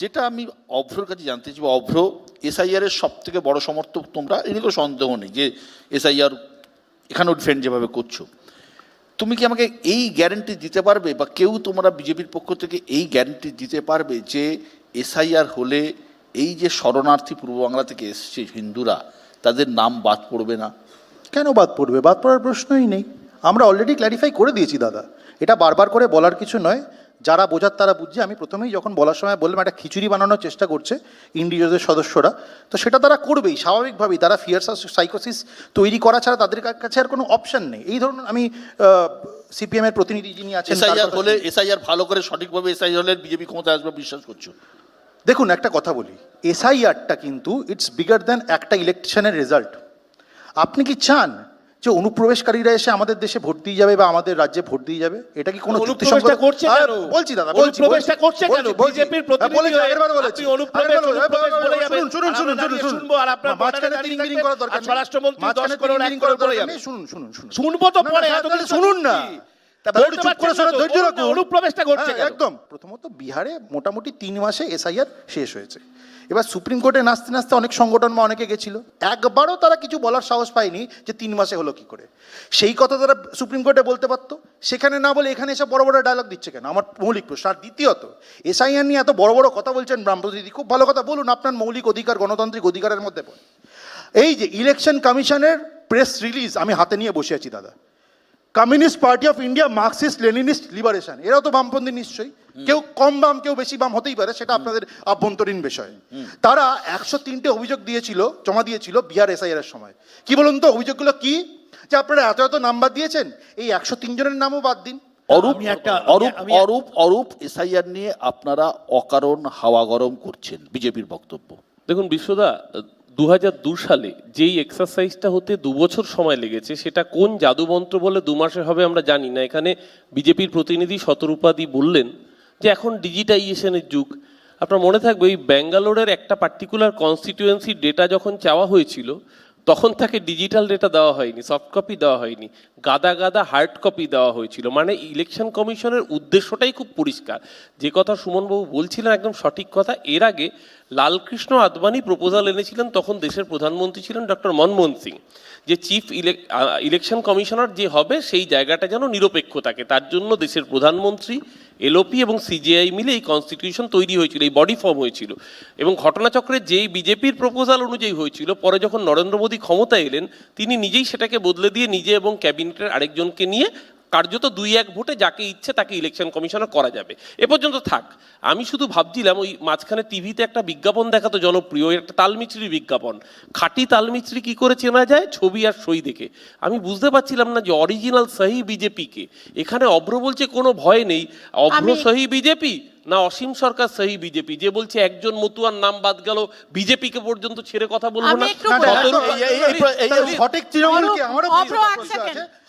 যেটা আমি অভ্রর কাছে জানতে চাই অভ্র এসআইআর এর সব থেকে বড় সমর্থক তোমরা এদিকেও সন্দেহ নেই যে এসআইআর এখানেও ডিফেন্ড যেভাবে করছ। তুমি কি আমাকে এই গ্যারেন্টি দিতে পারবে, বা কেউ তোমরা বিজেপির পক্ষ থেকে এই গ্যারেন্টি দিতে পারবে যে এসআইআর হলে এই যে শরণার্থী পূর্ব বাংলা থেকে এসছে হিন্দুরা, তাদের নাম বাদ পড়বে না? কেন বাদ পড়বে? বাদ পড়ার প্রশ্নই নেই। আমরা অলরেডি ক্ল্যারিফাই করে দিয়েছি, দাদা। এটা বারবার করে বলার কিছু নয়। যারা বোঝার তারা বুঝছে। আমি প্রথমেই যখন বলার সময় বললাম একটা খিচুড়ি বানানোর চেষ্টা করছে ইন্ডিয়াদের সদস্যরা তো সেটা তারা করবেই স্বাভাবিকভাবেই। তারা ফিয়ার্স সাইকোসিস তৈরি করা ছাড়া তাদের কাছে আর কোনো অপশন নেই। এই ধরুন আমি সিপিএমের প্রতিনিধি যিনি আছেন এসআইআর হলে। এসআইআর ভালো করে সঠিকভাবে এসআইআর হলে বিজেপি ক্ষমতা আসবে বিশ্বাস করছ? দেখুন একটা কথা বলি। এসআইআরটা কিন্তু ইটস বিগার দ্যান একটা ইলেকশনের রেজাল্ট আপনি কি চান যে অনুপ্রবেশকারীরা এসে আমাদের দেশে ভোট দিয়ে যাবে বা আমাদের রাজ্যে ভোট দিয়ে যাবে এটা কি কোনো অনুপ্রবেশটা করছে কেন? বলছি দাদা অনুপ্রবেশটা করছে কেন? বিজেপির প্রতিনিধি হ্যাঁ, বলেছি। অনুপ্রবেশ, অনুপ্রবেশ বলে। যাবেন। শুনুন, শুনুন, শুনুন, শুনুন, শুনব আর আপনার মাঝখানে দাঁড়িয়ে করার দরকার আর নেই। স্বরাষ্ট্রমন্ত্রী মাঝখানে দশ করোড়, তিরিং এক করোড় বলে যাবেন। শুনুন, শুনুন, শুনুন। শুনব তো পরে এতদিন তাহলে শুনুন না। অনুপ্রবেশটা করছে হ্যাঁ, একদম প্রথমত বিহারে মোটামুটি তিন মাসে এসআইআর শেষ হয়েছে এবার সুপ্রিম কোর্টে নাচতে নাচতে অনেক সংগঠন বা অনেকে গেছিল, একবারও তারা কিছু বলার সাহস পায়নি যে তিন মাসে হলো কি করে। সেই কথা তারা সুপ্রিম কোর্টে বলতে পারতো, সেখানে না বলে এখানে এসে বড় বড় ডায়লগ দিচ্ছে কেন? আমার মৌলিক প্রশ্ন। আর দ্বিতীয়ত এসআইআর নিয়ে এত বড় বড় কথা বলছেন ব্রাহ্মদিদি খুব ভালো কথা বলুন, আপনার মৌলিক অধিকার, গণতান্ত্রিক অধিকারের মধ্যে পড়ে। এই যে ইলেকশন কমিশনের প্রেস রিলিজ আমি হাতে নিয়ে বসে আছি দাদা। Communist Party of India Marxist Leninist Liberation এরাও তো বামপন্থী নিশ্চয়ই। কেউ কম বাম কেউ বেশি বাম হতেই পারে সেটা আপনাদের আভ্যন্তরীণ বিষয়। তারা একশো তিনটে অভিযোগ দিয়েছিল জমা দিয়েছিল বিহার এসআইআর এর সময়। কি বলুন তো অভিযোগগুলো কি? যে আপনারা এত এত নাম্বার দিয়েছেন এই একশো তিন জনের নামও বাদ দিন। অরূপ একটা- অরূপ অরূপ অরূপ এসআইআর নিয়ে আপনারা অকারণ হাওয়া গরম করছেন বিজেপির বক্তব্য। দেখুন বিশ্বদা দু সালে যেই এক্সারসাইজটা হতে দু বছর সময় লেগেছে, সেটা কোন জাদুমন্ত্র বলে দু মাসে হবে আমরা জানি না। এখানে বিজেপির প্রতিনিধি শতরূপাদি বললেন যে এখন ডিজিটাইজেশনের যুগ। আপনার মনে থাকবে, ওই ব্যাঙ্গালোরের একটা পার্টিকুলার কনস্টিটিউয়েন্সি ডেটা যখন চাওয়া হয়েছিল তখন তাকে ডিজিটাল ডেটা দেওয়া হয়নি সফট কপি দেওয়া হয়নি, গাদা গাদা হার্ড কপি দেওয়া হয়েছিল। মানে ইলেকশন কমিশনের উদ্দেশ্যটাই খুব পরিষ্কার। যে কথা সুমনবাবু বলছিলেন একদম সঠিক কথা, এর আগে লালকৃষ্ণ আদবানি প্রপোজাল এনেছিলেন তখন দেশের প্রধানমন্ত্রী ছিলেন ডক্টর মনমোহন সিং। যে চিফ ইলেকশন কমিশনার যে হবে, সেই জায়গাটা যেন নিরপেক্ষ থাকে, তার জন্য দেশের প্রধানমন্ত্রী এলওপি এবং সিজিআই মিলে এই কনস্টিটিউশন তৈরি হয়েছিল, এই বডি ফর্ম হয়েছিল। এবং ঘটনাচক্রে যেই বিজেপির প্রপোজাল অনুযায়ী হয়েছিল, পরে যখন নরেন্দ্র মোদী ক্ষমতায় এলেন, তিনি নিজেই সেটাকে বদলে দিয়ে নিজে এবং ক্যাবিনেটের আরেকজনকে নিয়ে কার্যত দুই এক ভোটে যাকে ইচ্ছে তাকে ইলেকশন কমিশনার করা যাবে এ পর্যন্ত থাক আমি শুধু ভাবছিলাম ওই মাঝখানে টিভিতে একটা বিজ্ঞাপন দেখাতো জনপ্রিয় একটা তালমিচড়ি বিজ্ঞাপন খাঁটি তালমিচড়ি কি করে চেনা যায় ছবি আর সই দেখে আমি বুঝতে পারছিলাম না যে অরিজিনাল সহি বিজেপিকে এখানে অভ্র বলছে কোনো ভয় নেই অভ্র সহি বিজেপি না অসীম সরকার সহি বিজেপি যে বলছে একজন মতুয়ার নাম বাদ গেল বিজেপিকে পর্যন্ত ছেড়ে কথা বলব না।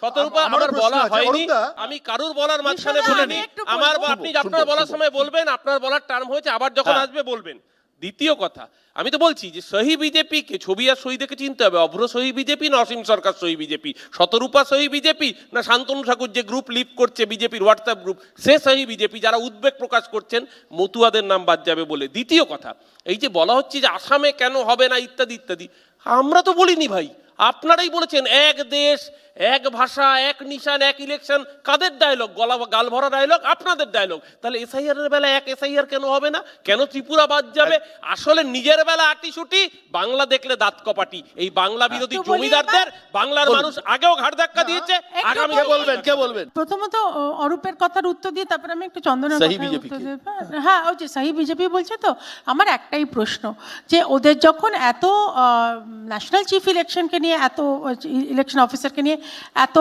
শতরূপ- আমার বলা হয়নি। আমি কারুর বলার মাঝখানে বলিনি। আমার আপনি আপনার বলার সময় বলবেন আপনার বলার টার্ম হয়েছে আবার যখন হ্যাঁ। আসবে বলবেন। দ্বিতীয় কথা আমি তো বলছি যে সহি বিজেপি কে ছবি আর সহি দেখে চিনতে হবে। অভ্র সহি বিজেপি না অসীম সরকার সহি বিজেপি? শতরূপা সহি বিজেপি না শান্তনু ঠাকুর যে গ্রুপ লিভ করছে বিজেপির হোয়াটসঅ্যাপ গ্রুপ সে সহি বিজেপি? যারা উদ্বেগ প্রকাশ করছেন মতুয়াদের নাম বাদ যাবে বলে। দ্বিতীয় কথা এই যে বলা হচ্ছে যে আসামে কেন হবে না ইত্যাদি ইত্যাদি আমরা তো বলিনি ভাই। আপনারাই বলেছেন এক দেশ এক ভাষা এক নিশান এক ইলেকশন কাদের ডায়লগ গলা গাল ভরা ডায়লগ আপনাদের ডায়লগ তাহলে এসআইআর এর বেলা এক এসআইআর কেন হবে না? কেন ত্রিপুরা বাদ যাবে? আসলে নিজের বেলা আটিসুটি বাংলা দেখলে দাঁত কপাটি। এই বাংলা বিরোধী জমিদারদের বাংলার মানুষ আগেও ঘাড় ধাক্কা দিয়েছে। আগামী কে বলবেন? কে বলবেন? প্রথমত অরূপের কথার উত্তর দিয়ে তারপরে আমি একটু চন্দনের উত্তর দেব হ্যাঁ ওই যে সাহি বিজেপি বলছে তো আমার একটাই প্রশ্ন যে ওদের যখন এত ন্যাশনাল চিফ ইলেকশনকে নিয়ে এত ইলেকশন অফিসারকে নিয়ে এত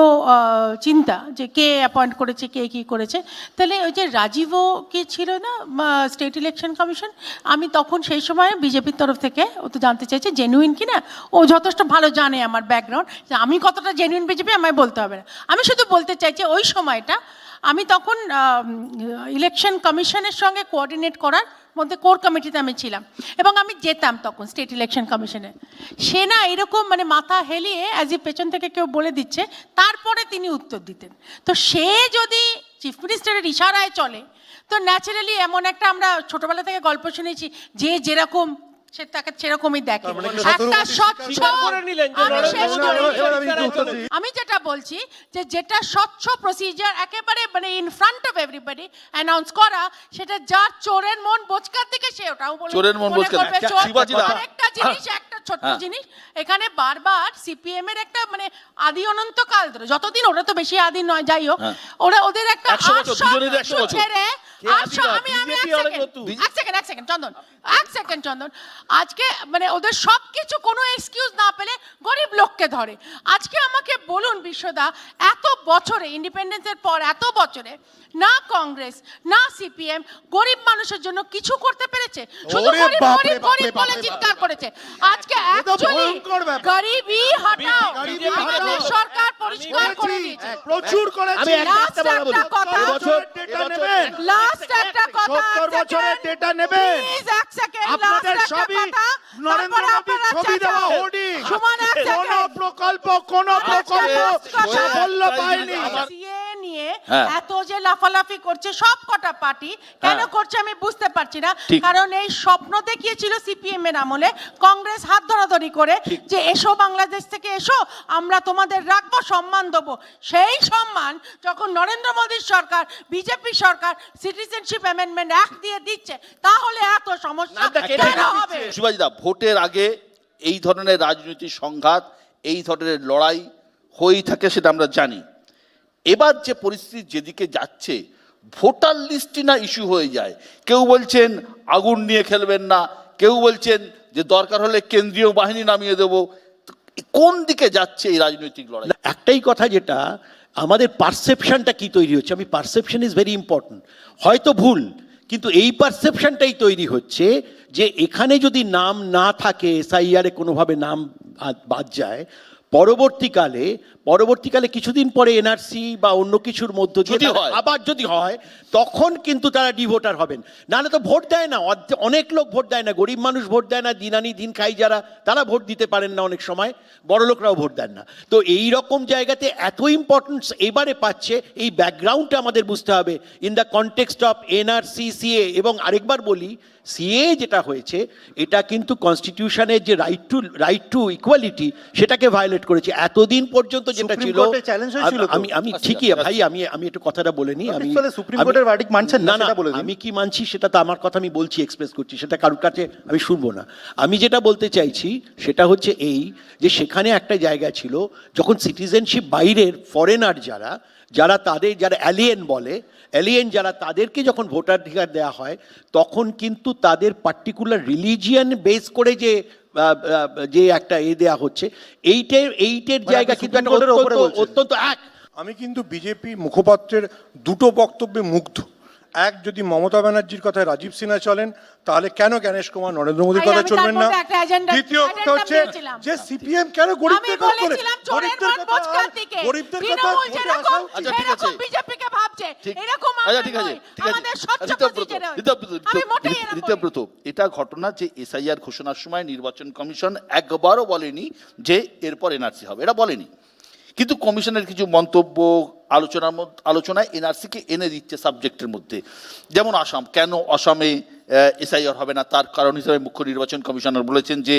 চিন্তা যে কে অ্যাপয়েন্ট করেছে, কে কি করেছে। তাহলে ওই যে রাজীবও কি ছিল না স্টেট ইলেকশন কমিশন আমি তখন সেই সময় বিজেপির তরফ থেকে ও তো জানতে চাইছে জেনুইন কি না? ও যথেষ্ট ভালো জানে আমার ব্যাকগ্রাউন্ড যে আমি কতটা জেনুইন বিজেপি আমায় বলতে হবে না। আমি শুধু বলতে চাইছি ওই সময়টা আমি তখন ইলেকশন কমিশনের সঙ্গে কোঅর্ডিনেট করার মধ্যে কোর কমিটিতে আমি ছিলাম। এবং আমি যেতাম তখন স্টেট ইলেকশন কমিশনে সে না এরকম মানে মাথা হেলিয়ে অ্যাজ এ পেছন থেকে কেউ বলে দিচ্ছে, তারপরে তিনি উত্তর দিতেন। তো সে যদি চিফ মিনিস্টারের ইশারায় চলে, তো ন্যাচারালি এমন একটা আমরা ছোটবেলা থেকে গল্প শুনেছি, যে যেরকম সে তাকে সেরকমই দেখে মানে একটা স্বচ্ছ নিলেন যে আমি একটু যেটা বলছি যে যেটা স্বচ্ছ প্রসিজার একেবারে মানে in front of everybody announce করা সেটা যার চোরের মন বোচকার দিকে সে ওটাও বলে- চোরের মন মনে বোচকার। আরেকটা জিনিস একটা ছোট্ট হ্যাঁ। জিনিস এখানে বারবার সিপিএম এর একটা মানে আদি অনন্ত কাল ধরে যতদিন ওরা তো বেশি আদি নয় যাই হোক হ্যাঁ। ওরা ওদের একটা 100 বছর, আটশো দুজনেরই 100 বছর। ছেড়ে? আমি আমি। এক সেকেন্ড এক সেকেন্ড চন্দন এক সেকেন্ড চন্দন আজকে মানে ওদের সব কিছু কোনো এক্সকিউজ না পেলে গরিব লোককে ধরে। আজকে আমাকে বলুন বিশ্বদা এত বছরে ইন্ডিপেন্ডেন্সের পর এত বছরে না কংগ্রেস না সিপিএম গরিব মানুষের জন্য কিছু করতে পেরেছে? শুধু গরিব গরিব গরিব বলে চিৎকার করেছে। আজকে অ্যাকচুয়ালি গরিবই হটাও। আমাদের সরকার পরিষ্কার করে দিয়েছে। প্রচুর করেছি। আমি একটা লাস্ট কথা বলি। একটা কথা। ডেটা নেবেন। লাস্ট একটা কথা সত্তর বছরের ডেটা নেবেন। প্লিজ আপনাদের সবই নরেন্দ্র মোদীর ছবি দেওয়া হোর্ডিং কোন প্রকল্প কোন প্রকল্প সাফল্য পায়নি। নিয়ে হ্যাঁ। এত যে লাফালাফি করছে সব কটা পার্টি কেন হ্যাঁ। করছে আমি বুঝতে পারছি না। কারণ এই স্বপ্ন দেখিয়েছিল সিপিএম এর আমলে কংগ্রেস হাত ধরাধরি করে যে এসো বাংলাদেশ থেকে এসো আমরা তোমাদের রাখব সম্মান দেবো। সেই সম্মান যখন নরেন্দ্র মোদীর সরকার বিজেপি সরকার সিটিজেনশিপ অ্যামেন্ডমেন্ট অ্যাক্ট দিয়ে দিচ্ছে তাহলে এত সমস্যা কেন হবে? শিবাজি দা ভোটের আগে এই ধরনের রাজনৈতিক সংঘাত এই ধরনের লড়াই হয়েই থাকে সেটা আমরা জানি। এবার যে পরিস্থিতি যেদিকে যাচ্ছে, ভোটার লিস্টই না ইস্যু হয়ে যায়। কেউ বলছেন, আগুন নিয়ে খেলবেন না। কেউ বলছেন যে দরকার হলে কেন্দ্রীয় বাহিনী নামিয়ে দেব। কোন দিকে যাচ্ছে এই রাজনৈতিক লড়াই? একটাই কথা যেটা, আমাদের পারসেপশনটা কি তৈরি হচ্ছে? আমি পারসেপশন ইজ ভেরি ইম্পর্ট্যান্ট হয়তো ভুল, কিন্তু এই পারসেপশনটাই তৈরি হচ্ছে যে এখানে যদি নাম না থাকে এসআইআরে কোনোভাবে নাম বাদ- বাদ যায়, পরবর্তীকালে পরবর্তীকালে কিছুদিন পরে এনআরসি বা অন্য কিছুর মধ্য দিয়ে যদি হয়। আবার যদি হয় তখন কিন্তু তারা ডিভোটার হবেন। নাহলে তো ভোট দেয় না। অনেক লোক ভোট দেয় না। গরিব মানুষ ভোট দেয় না। দিনানি দিন খাই যারা তারা ভোট দিতে পারেন না অনেক সময়। বড় লোকরাও ভোট দেন না। তো এই রকম জায়গাতে এত ইম্পর্টেন্স এবারে পাচ্ছে এই ব্যাকগ্রাউন্ডটা আমাদের বুঝতে হবে। In the context of NRC CA এবং আরেকবার বলি সিএ যেটা হয়েছে এটা কিন্তু কনস্টিটিউশনের যে right to right to equality সেটাকে ভায়োলেট করেছে। এতদিন পর্যন্ত যেটা ছিল? আমি আমি আচ্ছা, ঠিকই আচ্ছা। ভাই আমি আমি একটু কথাটা বলে নিই আমি সুপ্রিম কোর্টের verdict মানছেন না, বলে আমি কি মানছি সেটা তো আমার কথা আমি বলছি এক্সপ্রেস করছি সেটা কারোর কাছে আমি শুনব না আমি যেটা বলতে চাইছি সেটা হচ্ছে এই যে সেখানে একটা জায়গা ছিল যখন সিটিজেনশিপ বাইরের ফরেনার যারা যারা তাদের যারা অ্যালিয়েন বলে অ্যালিয়েন যারা তাদেরকে যখন ভোটাধিকার দেওয়া হয় তখন কিন্তু তাদের পার্টিকুলার রিলিজিয়ান বেস করে যে যে একটা এ দেওয়া হচ্ছে এইটের এইটের মানে জায়গা কিন্তু একটা অত্যন্ত এক। আমি কিন্তু বিজেপি মুখপাত্রের দুটো বক্তব্যে মুগ্ধ। এক যদি মমতা ব্যানার্জির কথায় রাজীব সিনহা চলেন তাহলে কেন জ্ঞানেশ কুমার নরেন্দ্র মোদীর কথা চলবেন না? দ্বিতীয় কথা হচ্ছে যে সিপিএম কেন গরিবদের কথা বলে গরিবদের কথা গরিবদের কথা আচ্ছা, ঠিক আছে। এরকম আচ্ছা ঠিক আছে। ঠিক আছে। ঋতব্রত। ঋতব্রত, এটা ঘটনা যে এসআইআর ঘোষণার সময় নির্বাচন কমিশন একবারও বলেনি যে এরপর এনআরসি হবে এটা বলেনি। কিন্তু কমিশনের কিছু মন্তব্য আলোচনার মধ্যে আলোচনায় এনআরসিকে এনে দিচ্ছে সাবজেক্টের মধ্যে। যেমন আসাম কেন আসামে এসআইআর হবে না? তার কারণ হিসেবে মুখ্য নির্বাচন কমিশনার বলেছেন যে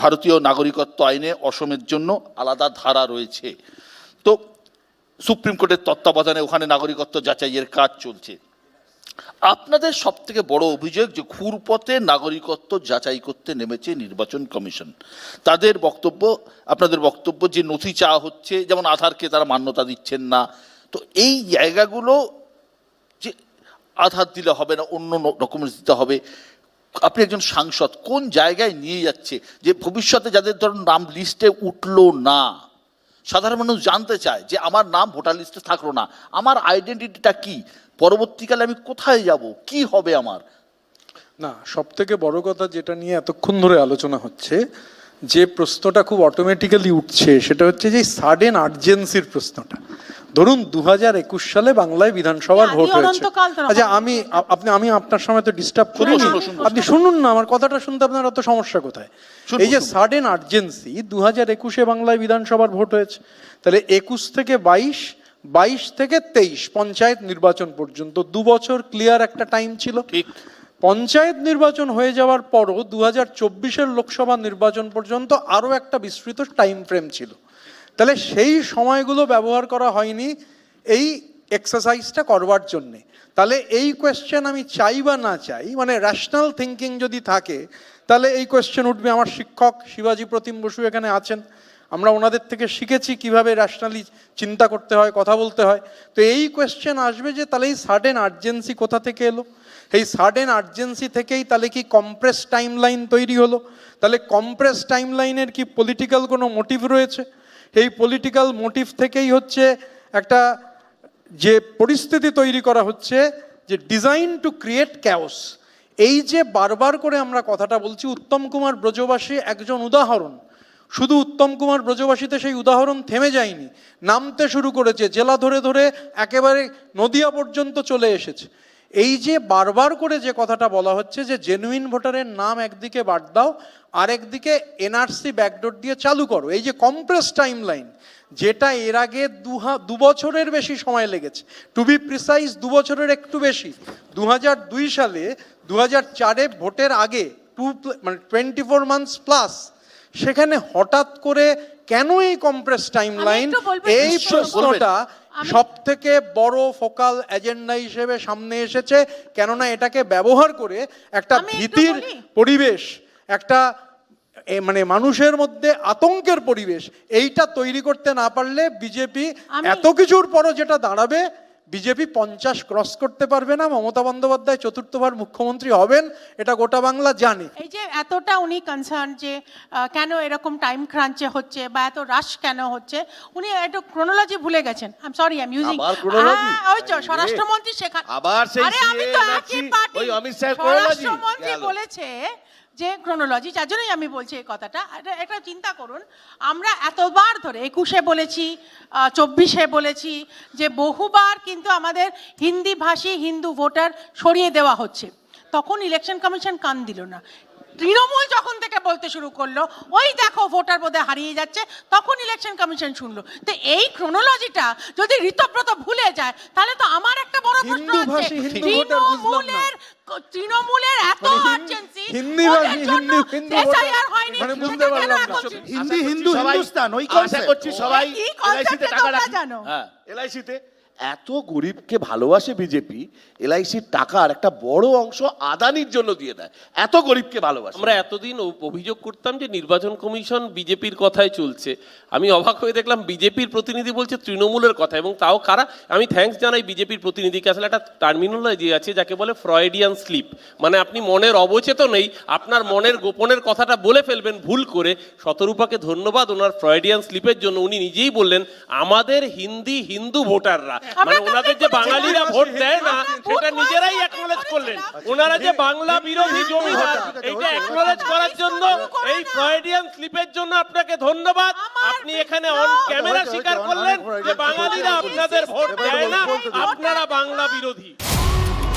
ভারতীয় নাগরিকত্ব আইনে অসমের জন্য আলাদা ধারা রয়েছে। তো সুপ্রিম কোর্টের তত্ত্বাবধানে ওখানে নাগরিকত্ব যাচাইয়ের কাজ চলছে। আপনাদের সব থেকে বড় অভিযোগ যে ঘুরপথে নাগরিকত্ব যাচাই করতে নেমেছে নির্বাচন কমিশন। তাদের বক্তব্য, আপনাদের বক্তব্য যে নথি চাওয়া হচ্ছে, যেমন আধারকে তারা মান্যতা দিচ্ছেন না, তো এই জায়গাগুলো যে আধার দিলে হবে না, অন্য ডকুমেন্টস দিতে হবে। আপনি একজন সাংসদ, কোন জায়গায় নিয়ে যাচ্ছে? যে ভবিষ্যতে যাদের ধরুন নাম লিস্টে উঠল না সাধারণ মানুষ জানতে চায় যে আমার নাম ভোটার লিস্টে থাকল না। আমার আইডেন্টিটিটা কি? পরবর্তীকালে আমি কোথায় যাব? কি হবে আমার? না সব থেকে বড় কথা যেটা নিয়ে এতক্ষণ ধরে আলোচনা হচ্ছে যে প্রশ্নটা খুব অটোমেটিক্যালি উঠছে সেটা হচ্ছে যে সাডেন আর্জেন্সির প্রশ্নটা। ধরুন দু হাজার একুশ সালে বাংলায় বিধানসভার ভোট হয়েছে। আচ্ছা আমি আপনি আমি আপনার সময় তো ডিস্টার্ব করিনি। আপনি শুনুন। না আমার কথাটা শুনতে আপনার অত সমস্যা কোথায়? এই যে। সাডেন আর্জেন্সি দু হাজার একুশে বাংলায় বিধানসভার ভোট হয়েছে। তাহলে একুশ থেকে বাইশ বাইশ থেকে তেইশ পঞ্চায়েত নির্বাচন পর্যন্ত দু বছর ক্লিয়ার একটা টাইম ছিল। ঠিক। পঞ্চায়েত নির্বাচন হয়ে যাওয়ার পরও দু হাজার চব্বিশের লোকসভা নির্বাচন পর্যন্ত আরও একটা বিস্তৃত টাইম ফ্রেম ছিল। তাহলে সেই সময়গুলো ব্যবহার করা হয়নি এই এক্সারসাইজটা করবার জন্যে। তাহলে এই কোয়েশ্চেন আমি চাই বা না চাই মানে র্যাশনাল থিঙ্কিং যদি থাকে, তাহলে এই কোয়েশ্চেন উঠবে আমার শিক্ষক শিবাজি প্রতিম বসু এখানে আছেন। আমরা ওনাদের থেকে শিখেছি কীভাবে র্যাশনালি চিন্তা করতে হয়, কথা বলতে হয়। তো এই কোয়েশ্চেন আসবে যে তাহলে এই সাডেন আর্জেন্সি কোথা থেকে এলো? এই সাডেন আর্জেন্সি থেকেই তাহলে কি কম্প্রেস টাইম লাইন তৈরি হলো? তাহলে কম্প্রেস টাইম লাইনের কি পলিটিক্যাল কোনো মোটিভ রয়েছে? এই পলিটিক্যাল মোটিভ থেকেই হচ্ছে একটা যে পরিস্থিতি তৈরি করা হচ্ছে যে ডিজাইন টু ক্রিয়েট ক্যাওস এই যে বারবার করে আমরা কথাটা বলছি, উত্তম কুমার ব্রজবাসী একজন উদাহরণ। শুধু উত্তম কুমার ব্রজবাসীতে সেই উদাহরণ থেমে যায়নি। নামতে শুরু করেছে, জেলা ধরে ধরে একেবারে নদিয়া পর্যন্ত চলে এসেছে। এই যে বারবার করে যে কথাটা বলা হচ্ছে যে জেনুইন ভোটারের নাম একদিকে বাদ দাও আর একদিকে এনআরসি ব্যাকডোর দিয়ে চালু করো, এই যে কম্প্রেস টাইম লাইন যেটা এর আগে দু বছরের বেশি সময় লেগেছে। টু বি প্রিসাইজ দু বছরের একটু বেশি। দু হাজার দুই সালে দু হাজার চারে ভোটের আগে টু মানে টোয়েন্টি ফোর মান্থস প্লাস সেখানে হঠাৎ করে কেন এই কম্প্রেস টাইম লাইন এই প্রশ্নটা সব থেকে বড় ফোকাল এজেন্ডা হিসেবে সামনে এসেছে কেননা এটাকে ব্যবহার করে একটা ভীতির পরিবেশ একটা মানে মানুষের মধ্যে আতঙ্কের পরিবেশ এইটা তৈরি করতে না পারলে বিজেপি এত কিছুর পরও যেটা দাঁড়াবে বিজেপি পঞ্চাশ ক্রস করতে পারবে না মমতা বন্দ্যোপাধ্যায় চতুর্থবার মুখ্যমন্ত্রী হবেন এটা গোটা বাংলা জানে এই যে এতটা উনি কনসার্ন যে কেন এরকম টাইম ক্রাঞ্চে হচ্ছে বা এত রাশ কেন হচ্ছে উনি একটু ক্রোনোলজি ভুলে গেছেন I am sorry I am using? ওই তো স্বরাষ্ট্রমন্ত্রী শেখা আবার সেই আরে আমি তো একই পার্টি ওই অমিত? স্বরাষ্ট্রমন্ত্রী বলেছে যে ক্রোনোলজি যার জন্যই আমি বলছি এই কথাটা, এটা একটা চিন্তা করুন, আমরা এতবার ধরে, একুশে বলেছি চব্বিশে বলেছি, যে বহুবার কিন্তু আমাদের হিন্দি ভাষী হিন্দু ভোটার সরিয়ে দেওয়া হচ্ছে। তখন ইলেকশন কমিশন কান দিল না। তৃণমূল যখন থেকে বলতে শুরু করল ওই দেখো ভোটার বোধে হারিয়ে যাচ্ছে তখন ইলেকশন কমিশন শুনলো তো এই ক্রোনোলজিটা যদি ঋতব্রত ভুলে যায় তাহলে তো আমার একটা বড় প্রশ্ন আছে। তৃণমূলের তৃণমূলের এত মানে আর্জেন্সি হিন্দি ভাষী হিন্দু হিন্দু এসআইআর হয়নি মানে বুঝতে পারলাম না। হিন্দি হিন্দু সবাই- হিন্দুস্তান ওই আশা করছি সবাই এলআইসিতে টাকা তোমরা রাখি জানো? হ্যাঁ এলআইসিতে এত গরিবকে ভালোবাসে বিজেপি, এলআইসির টাকার একটা বড় অংশ আদানির জন্য দিয়ে দেয়। এত গরিবকে ভালোবাসে। আমরা এতদিন অভিযোগ করতাম যে নির্বাচন কমিশন বিজেপির কথাই চলছে। আমি অবাক হয়ে দেখলাম বিজেপির প্রতিনিধি বলছে তৃণমূলের কথা এবং তাও কারা? আমি থ্যাঙ্কস জানাই বিজেপির প্রতিনিধিকে। আসলে একটা টার্মিনোলজি আছে যাকে বলে ফ্রয়েডিয়ান স্লিপ মানে আপনি মনের অবচেতনেই আপনার মনের গোপনের কথাটা বলে ফেলবেন ভুল করে। শতরূপাকে ধন্যবাদ, ওনার ফ্রয়েডিয়ান স্লিপের জন্য। উনি নিজেই বললেন, আমাদের হিন্দি হিন্দু ভোটাররা মানে ওনাদের যে বাঙালিরা ভোট দেয় না সেটা নিজেরাই অ্যাকনোলেজ করলেন। ওনারা যে বাংলা বিরোধী জমিদার এইটা অ্যাকনোলেজ করার জন্য এই ফ্রয়েডিয়ান স্লিপের জন্য আপনাকে ধন্যবাদ। আপনি এখানে অন ক্যামেরা স্বীকার করলেন যে বাঙালিরা আপনাদের ভোট দেয় না আপনারা বাংলা বিরোধী।